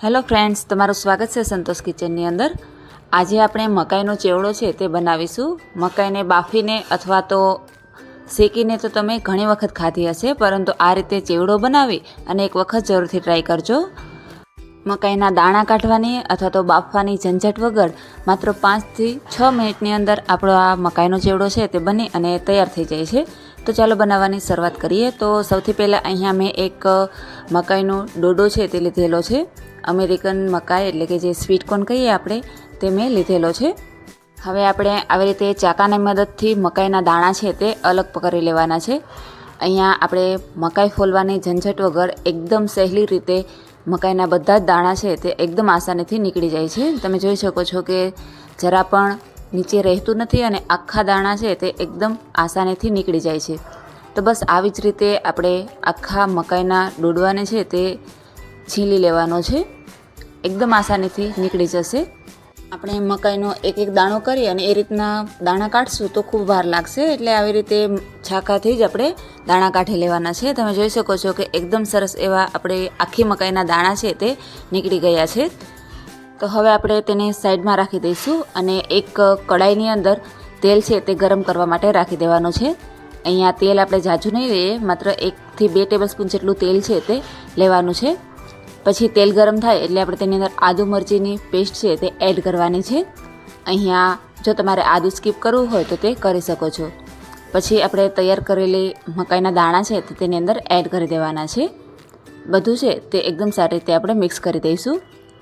Hello friends, તમારું સ્વાગત છે સંતોષ કિચનની અંદર. આજે આપણે મકાઈનો ચેવડો છે તે બનાવીશું. મકાઈને બાફીને અથવા તો શેકીને તો તમે ઘણી વખત ખાધી હશે, પરંતુ આ રીતે ચેવડો બનાવી અને એક વખત જરૂરથી ટ્રાય કરજો. મકાઈના દાણા કાઢવાની અથવા તો બાફવાની ઝંઝટ વગર માત્ર પાંચથી છ મિનિટની અંદર આપણો આ મકાઈનો ચેવડો છે તે બની અને તૈયાર થઈ જાય છે. તો ચાલો બનાવવાની શરૂઆત કરીએ. તો સૌથી પહેલાં અહીંયા મેં એક મકાઈનો ડોડો છે તે લીધેલો છે. અમેરિકન મકાઈ એટલે કે જે સ્વીટ કોર્ન કહીએ આપણે, તે મેં લીધેલો છે. હવે આપણે આવી રીતે ચાકાની મદદથી મકાઈના દાણા છે તે અલગ પકડી લેવાના છે. અહીંયા આપણે મકાઈ ફોલવાની ઝંઝટ વગર એકદમ સહેલી રીતે મકાઈના બધા જ દાણા છે તે એકદમ આસાનીથી નીકળી જાય છે. તમે જોઈ શકો છો કે જરા પણ નીચે રહેતું નથી અને આખા દાણા છે તે એકદમ આસાનીથી નીકળી જાય છે. તો બસ આવી જ રીતે આપણે આખા મકાઈના ડોડવાને છે તે છીલી લેવાનો છે. એકદમ આસાનીથી નીકળી જશે. આપણે મકાઈનો એક એક દાણો કરી અને એ રીતના દાણા કાઢશું તો ખૂબ વાર લાગશે. એટલે આવી રીતે છાકાથી જ આપણે દાણા કાઢી લેવાના છે. તમે જોઈ શકો છો કે એકદમ સરસ એવા આપણે આખી મકાઈના દાણા છે તે નીકળી ગયા છે. તો હવે આપણે તેને સાઈડમાં રાખી દઈશું અને એક કડાઈની અંદર તેલ છે તે ગરમ કરવા માટે રાખી દેવાનું છે. અહીંયા તેલ આપણે જાજુ નહીં લઈએ, માત્ર એકથી બે ટેબલ સ્પૂન જેટલું તેલ છે તે લેવાનું છે. પછી તેલ ગરમ થાય એટલે આપણે તેની અંદર આદુ મરચીની પેસ્ટ છે તે એડ કરવાની છે. અહીંયા જો તમારે આદુ સ્કીપ કરવું હોય તો તે કરી શકો છો. પછી આપણે તૈયાર કરેલી મકાઈના દાણા છે તે તેની અંદર એડ કરી દેવાના છે. બધું છે તે એકદમ સારી રીતે આપણે મિક્સ કરી દઈશું.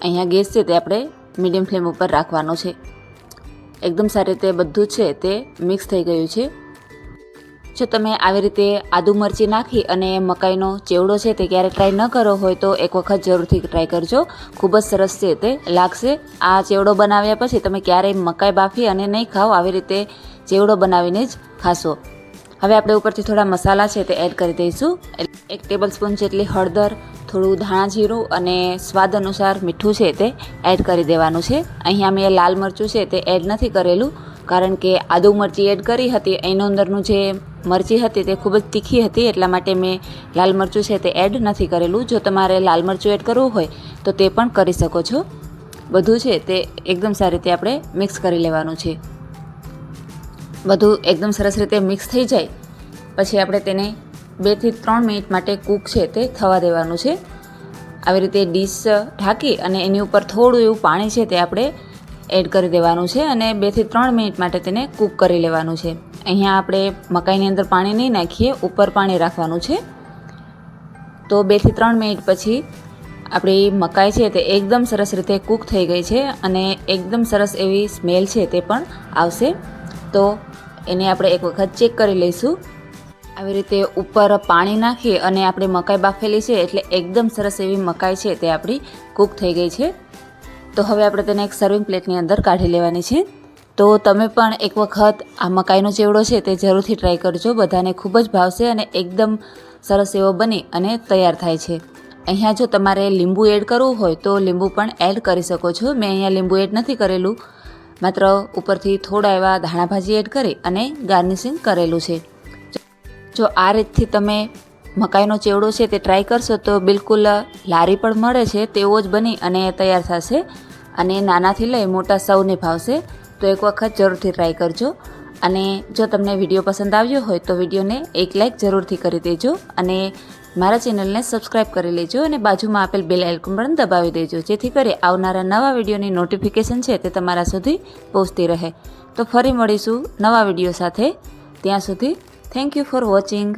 અહીંયા ગેસ છે તે આપણે મીડિયમ ફ્લેમ ઉપર રાખવાનો છે. એકદમ સારી રીતે બધું છે તે મિક્સ થઈ ગયું છે. જો તમે આવી રીતે આદુ મરચી નાખી અને મકાઈનો ચેવડો છે તે ક્યારે ટ્રાય ન કરો હોય તો એક વખત જરૂરથી ટ્રાય કરજો. ખૂબ જ સરસ છે તે લાગશે. આ ચેવડો બનાવ્યા પછી તમે ક્યારેય મકાઈ બાફી અને નહીં ખાઓ, આવી રીતે ચેવડો બનાવીને જ ખાશો. હવે આપણે ઉપરથી થોડા મસાલા છે તે એડ કરી દઈશું. એક ટેબલ સ્પૂન જેટલી હળદર, થોડું ધાણા જીરું અને સ્વાદ અનુસાર મીઠું છે તે એડ કરી દેવાનું છે. અહીંયા મેં લાલ મરચું છે તે એડ નથી કરેલું, કારણ કે આદુ મરચી એડ કરી હતી. એની અંદરનું જે મરચી હતી તે ખૂબ જ તીખી હતી, એટલા માટે મેં લાલ મરચું છે તે એડ નથી કરેલું. જો તમારે લાલ મરચું એડ કરવું હોય, તો તે પણ કરી શકો છો. બધું છે તે એકદમ સારી રીતે આપણે મિક્સ કરી લેવાનું છે. બધું એકદમ સરસ રીતે મિક્સ થઈ જાય. પછી આપણે તેને બેથી ત્રણ મિનિટ માટે કૂક છે તે થવા દેવાનું છે. આવી રીતે ડીશ ઢાંકી અને એની ઉપર થોડું એવું પાણી છે તે આપણે એડ કરી દેવાનું છે અને બેથી ત્રણ મિનિટ માટે તેને કૂક કરી લેવાનું છે. અહીંયા આપણે મકાઈની અંદર પાણી નહીં નાખીએ, ઉપર પાણી રાખવાનું છે. તો બેથી ત્રણ મિનિટ પછી આપણી મકાઈ છે તે એકદમ સરસ રીતે કૂક થઈ ગઈ છે અને એકદમ સરસ એવી સ્મેલ છે તે પણ આવશે. તો એને આપણે એક વખત ચેક કરી લઈશું. આવી રીતે ઉપર પાણી નાખી અને આપણે મકાઈ બાફેલી છે એટલે એકદમ સરસ એવી મકાઈ છે તે આપણી કૂક થઈ ગઈ છે. તો હવે આપણે તેને એક સર્વિંગ પ્લેટની અંદર કાઢી લેવાની છે. તો તમે પણ એક વખત આ મકાઈનો ચેવડો છે તે જરૂરથી ટ્રાય કરજો. બધાને ખૂબ જ ભાવશે અને એકદમ સરસ એવો બની અને તૈયાર થાય છે. અહીંયા જો તમારે લીંબુ એડ કરવું હોય તો લીંબુ પણ એડ કરી શકો છો. મેં અહીંયા લીંબુ એડ નથી કરેલું. માત્ર ઉપરથી થોડા એવા ધાણાભાજી એડ કરી અને ગાર્નિશિંગ કરેલું છે. જો આ રીતથી તમે મકાઈનો ચેવડો છે તે ટ્રાય કરશો તો બિલકુલ લારી પણ મળે છે, તેવો જ બની અને તૈયાર થશે. અને નાનાથી લઈ મોટા સૌને ભાવશે, તો એક વખત જરૂરથી ટ્રાય કરજો. અને જો તમને વીડિયો પસંદ આવ્યો હોય તો વિડીયોને એક લાઇક જરૂરથી કરી દેજો અને મારા ચેનલને સબસ્ક્રાઇબ કરી લેજો અને બાજુમાં આપેલ બેલ આઇકન પણ દબાવી દેજો, જેથી કરી આવનારા નવા વિડીયોની નોટિફિકેશન છે તે તમારા સુધી પહોંચતી રહે. તો ફરી મળીશું નવા વીડિયો સાથે. ત્યાં સુધી થેન્ક યુ ફોર વોચિંગ